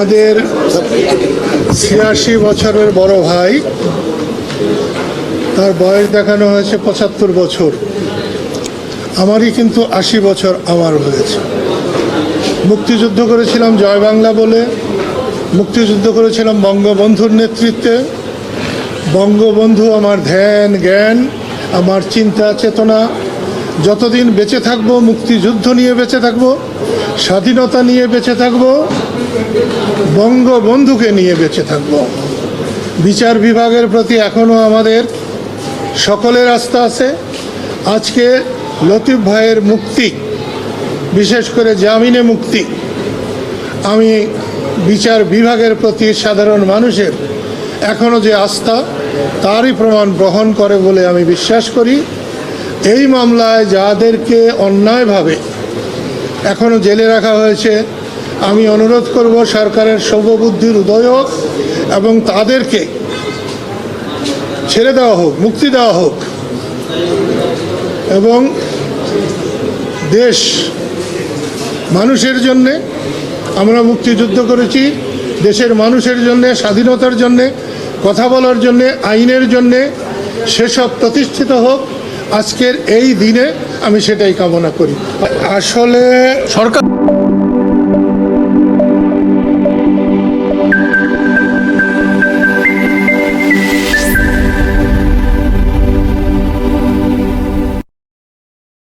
আমাদের ছিয়াশি বছরের বড় ভাই, তার বয়স দেখানো হয়েছে পঁচাত্তর বছর। আমারই কিন্তু আশি বছর আমার হয়েছে। মুক্তিযুদ্ধ করেছিলাম জয় বাংলা বলে, মুক্তিযুদ্ধ করেছিলাম বঙ্গবন্ধুর নেতৃত্বে। বঙ্গবন্ধু আমার ধ্যান, জ্ঞান, আমার চিন্তা, চেতনা যতদিন বেঁচে থাকব, মুক্তিযুদ্ধ নিয়ে বেঁচে থাকব, স্বাধীনতা নিয়ে বেঁচে থাকব, বঙ্গবন্ধুকে নিয়ে বেঁচে থাকব। বিচার বিভাগের প্রতি এখনও আমাদের সকলের আস্থা আছে। আজকে লতিফ ভাইয়ের মুক্তি, বিশেষ করে জামিনে মুক্তি, আমি বিচার বিভাগের প্রতি সাধারণ মানুষের এখনও যে আস্থা, তারই প্রমাণ গ্রহণ করে বলে আমি বিশ্বাস করি। এই মামলায় যাদেরকে অন্যায়ভাবে এখনও জেলে রাখা হয়েছে, আমি অনুরোধ করব সরকারের সর্ববুদ্ধির উদয় হোক এবং তাদেরকে ছেড়ে দেওয়া হোক, মুক্তি দেওয়া হোক এবং দেশ মানুষের জন্যে, আমরা মুক্তিযুদ্ধ করেছি, দেশের মানুষের জন্যে, স্বাধীনতার জন্যে, কথা বলার জন্যে, আইনের জন্যে, সেসব প্রতিষ্ঠিত হোক আজকের এই দিনে আমি সেটাই কামনা করি। আসলে সরকার